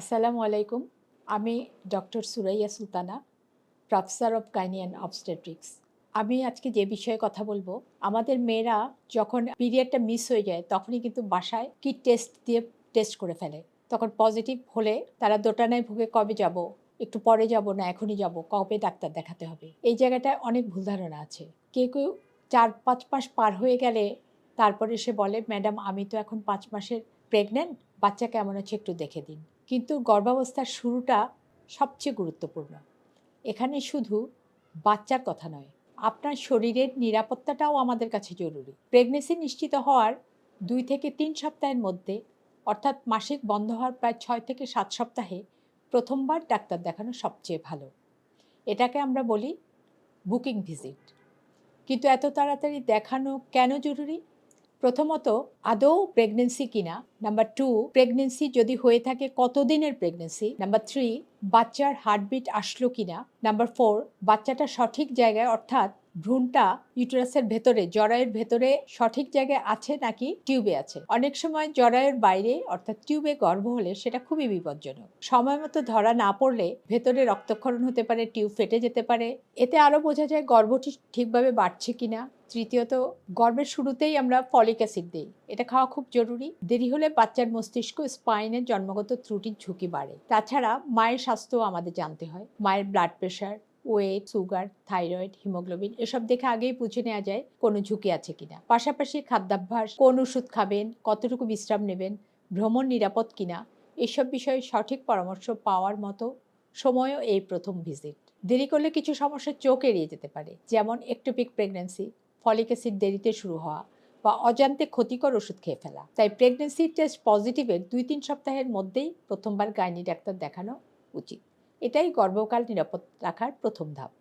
আসসালামু আলাইকুম, আমি doctor Suraiya Sultana, professor of gynae and obstetrics. আমি আজকে যে বিষয়ে কথা বলব, আমাদের মেয়েরা যখন পিরিয়ডটা মিস হয়ে যায়, তখনই কিন্তু বাসায় কি টেস্ট দিয়ে টেস্ট করে ফেলে। তখন পজিটিভ হলে তারা দোটানায় ভুগে, কবে যাব? একটু পরে যাব না, এখনই যাব? কবে ডাক্তার দেখাতে হবে? এই জায়গাটায় অনেক ভুল ধারণা আছে। কেউ কেউ চার পাঁচ মাস পার হয়ে গেলে তারপরে সে বলে, ম্যাডাম, আমি তো এখন পাঁচ মাসের প্রেগনেন্ট বাচ্চা কেমন আছে, একটু দেখে দিন। কিন্তু গর্ভাবস্থার শুরুটা সবচেয়ে গুরুত্বপূর্ণ। এখানে শুধু বাচ্চার কথা নয়, আপনার শরীরের নিরাপত্তাটাও আমাদের কাছে জরুরি। প্রেগনেন্সি নিশ্চিত হওয়ার দুই থেকে তিন সপ্তাহের মধ্যে, অর্থাৎ মাসিক বন্ধ হওয়ার প্রায় ছয় থেকে সাত সপ্তাহে, প্রথমবার ডাক্তার দেখানো সবচেয়ে ভালো। এটাকে আমরা বলি বুকিং ভিজিট। কিন্তু এত তাড়াতাড়ি দেখানো কেন জরুরি? প্রথমত আদৌ প্রেগনেন্সি কিনা? নাম্বার টু প্রেগনেন্সি যদি হয়ে থাকে কতদিনের প্রেগনেন্সি নাম্বার থ্রি বাচ্চার হার্টবিট আসলো কিনা? নাম্বার ফোর বাচ্চাটা সঠিক জায়গায় অর্থাৎ ভ্রূণটা ইউটেরাসের ভেতরে, জরায়ুর ভেতরে সঠিক জায়গায় আছে নাকি টিউবে আছে? অনেক সময় জরায়ুর বাইরে অর্থাৎ টিউবে গর্ভ হলে সেটা খুবই বিপজ্জনক। সময় মতো ধরা না পড়লে ভেতরে রক্তক্ষরণ হতে পারে টিউব ফেটে যেতে পারে। এতে আরও বোঝা যায় গর্ভটি ঠিকভাবে বাড়ছে কিনা। তৃতীয়ত, গর্ভের শুরুতেই আমরা ফলিক অ্যাসিড দিই। এটা খাওয়া খুব জরুরি। দেরি হলে বাচ্চার মস্তিষ্ক স্পাইনের জন্মগত ত্রুটির ঝুঁকি বাড়ে। তাছাড়া মায়ের স্বাস্থ্য আমাদের জানতে হয়। মায়ের blood pressure weight sugar thyroid haemoglobin এসব দেখে আগেই বুঝে নেওয়া যায় কোনো ঝুঁকি আছে কিনা। পাশাপাশি খাদ্যাভ্যাস, কোন ওষুধ খাবেন, কতটুকু বিশ্রাম নেবেন, ভ্রমণ নিরাপদ কিনা, এসব বিষয়ে সঠিক পরামর্শ পাওয়ার মতো সময়ও এই প্রথম ভিজিট দেরি করলে কিছু সমস্যা চোখ এড়িয়ে যেতে পারে, যেমন একটোপিক প্রেগন্যান্সি ফলিক অ্যাসিড দেরিতে শুরু হওয়া বা অজান্তে ক্ষতিকর ওষুধ খেয়ে ফেলা। তাই প্রেগনেন্সি টেস্ট পজিটিভের দুই তিন সপ্তাহের মধ্যেই প্রথমবার গাইনি ডাক্তার দেখানো উচিত। এটাই গর্ভকাল নিরাপদ রাখার প্রথম ধাপ।